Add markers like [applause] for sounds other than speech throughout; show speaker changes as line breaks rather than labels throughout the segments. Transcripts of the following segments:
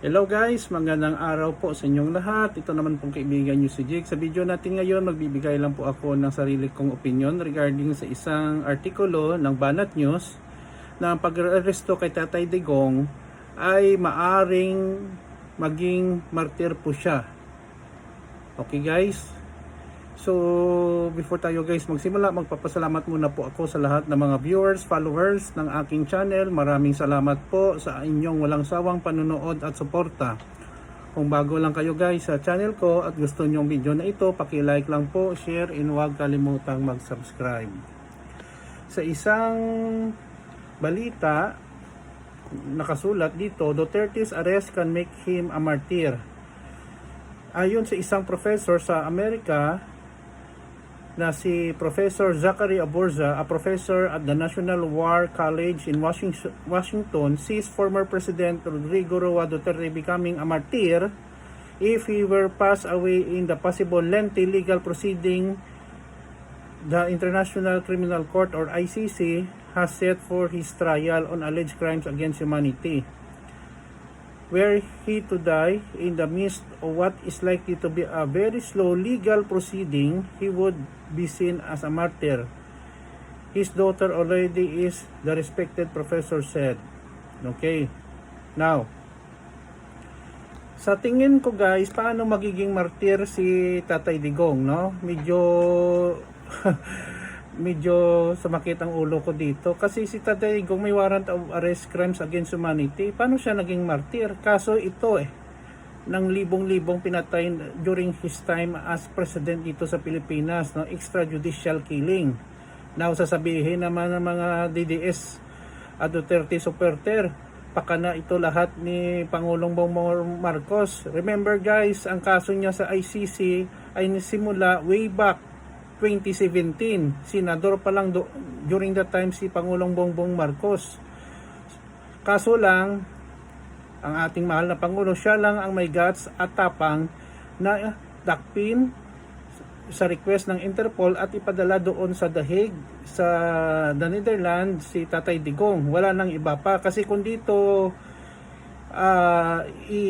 Hello guys, magandang araw po sa inyong lahat. Ito naman pong kaibigan nyo si Jake. Sa video natin ngayon, magbibigay lang po ako ng sarili kong opinion regarding sa isang artikulo ng Banat News na pag-aresto kay Tatay Digong ay maaring maging martir po siya. Okay guys? So, before tayo guys magsimula, magpapasalamat muna po ako sa lahat ng mga viewers, followers ng aking channel. Maraming salamat po sa inyong walang sawang panunood at suporta. Kung bago lang kayo guys sa channel ko at gusto nyong video na ito, paki-like lang po, share, and huwag kalimutang mag-subscribe. Sa isang balita, nakasulat dito, Duterte's arrest can make him a martyr. Ayon sa isang professor sa Amerika, na si Professor Zachary Aborza, a professor at the National War College in Washington, sees former President Rodrigo Roa Duterte becoming a martyr if he were passed away in the possible lengthy legal proceeding the International Criminal Court or ICC has set for his trial on alleged crimes against humanity. Were he to die in the midst of what is likely to be a very slow legal proceeding, he would be seen as a martyr. His daughter already is, the respected professor said. Okay. Now, sa tingin ko guys, paano magiging martir si Tatay Digong, no? Medyo [laughs] medyo sumakit ang ulo ko dito kasi si Tatay Digong may warrant of arrest crimes against humanity. Paano siya naging martir? Kaso ito eh ng libong-libong pinatay during his time as president dito sa Pilipinas, no? extrajudicial killing. Now sasabihin naman ng mga DDS at Duterte supporter, paka na ito lahat ni Pangulong Bongbong Marcos. Remember guys, ang kaso niya sa ICC ay nisimula way back 2017. Senador pa lang do, during that time si Pangulong Bongbong Marcos. Kaso lang, ang ating mahal na Pangulo, siya lang ang may guts at tapang na dakpin sa request ng Interpol at ipadala doon sa The Hague sa the Netherlands si Tatay Digong. Wala nang iba pa kasi kung dito ah, i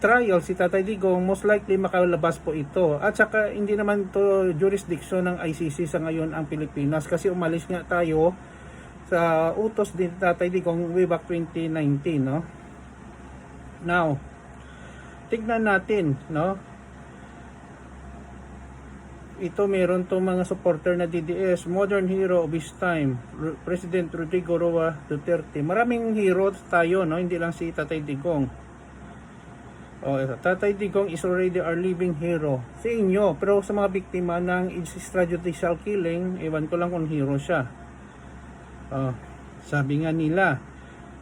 trial si Tatay Digong, most likely makalabas po ito. At saka hindi naman to jurisdiction ng ICC sa ngayon ang Pilipinas kasi umalis nga tayo sa utos din Tatay Digong way back 2019, no? Now, tignan natin, no? Ito meron to mga supporter na DDS, modern hero of his time, President Rodrigo Roa Duterte. Maraming hero tayo, no? Hindi lang si Tatay Digong. Oh. Tatay Digong is already our living hero sa inyo. Pero sa mga biktima ng extrajudicial killing, ewan ko lang kung hero siya. Oh, sabi nga nila,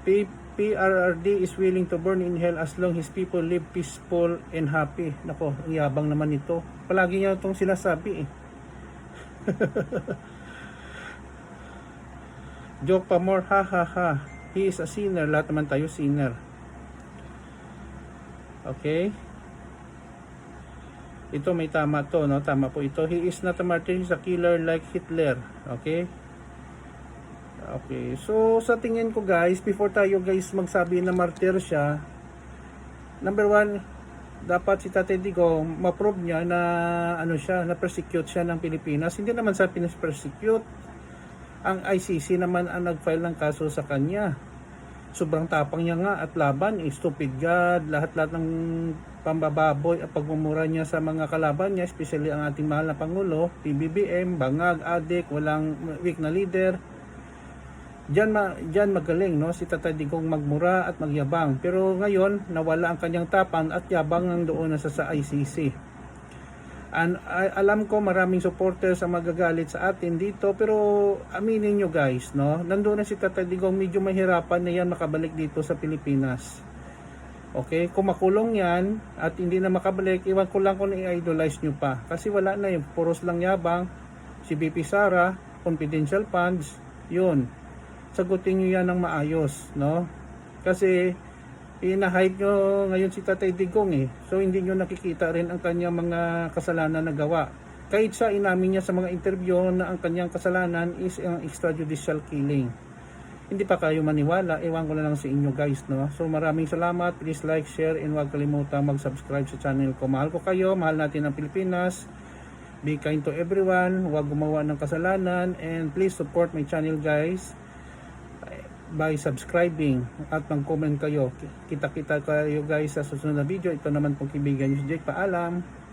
P- PRRD is willing to burn in hell as long his people live peaceful and happy. Nako, ang yabang naman ito. Palagi niya itong sinasabi eh. [laughs] Joke pa more, ha ha ha. He is a sinner. Lahat naman tayo sinner. Okay? Ito may tama to, no? Tama po ito. He is not a martyr, he's a killer like Hitler. Okay? Okay, so sa tingin ko guys, before tayo guys magsabi na martyr siya, number one, dapat si Tatay Digo, ma-prove niya na ano siya, na persecute siya ng Pilipinas. Hindi naman sa Pinas-persecute. Ang ICC naman ang nag-file ng kaso sa kanya. Sobrang tapang niya nga at laban, eh, stupid God, lahat-lahat ng pambababoy at pagmumura niya sa mga kalaban niya, especially ang ating mahal na Pangulo, PBBM, bangag, adik, walang weak na leader, Diyan, ma, diyan magaling no si Tatay Digong magmura at magyabang. Pero ngayon nawala ang kanyang tapang at yabang ng doon na sa, sa ICC. And, a- alam ko maraming supporters ang magagalit sa atin dito pero aminin nyo guys no nandoon na si Tatay Digong medyo mahirapan na yan makabalik dito sa Pilipinas. Okay, kung makulong yan at hindi na makabalik, iwan ko lang kung i-idolize nyo pa. Kasi wala na yun, puros lang yabang, si BP Sara, confidential funds, yun sagutin nyo yan ng maayos, no? Kasi ina-hype nyo ngayon si Tatay Digong eh. So hindi nyo nakikita rin ang kanyang mga kasalanan na gawa. Kahit siya inamin niya sa mga interview na ang kanyang kasalanan is ang extrajudicial killing. hindi pa kayo maniwala, ewan ko na lang sa inyo guys, no? So maraming salamat, please like, share, and huwag kalimutan mag-subscribe sa channel ko. Mahal ko kayo, mahal natin ang Pilipinas. Be kind to everyone, huwag gumawa ng kasalanan, and please support my channel guys by subscribing at mag-comment kayo. Kita-kita kayo guys sa susunod na video. Ito naman pong kaibigan nyo si Jake. Paalam!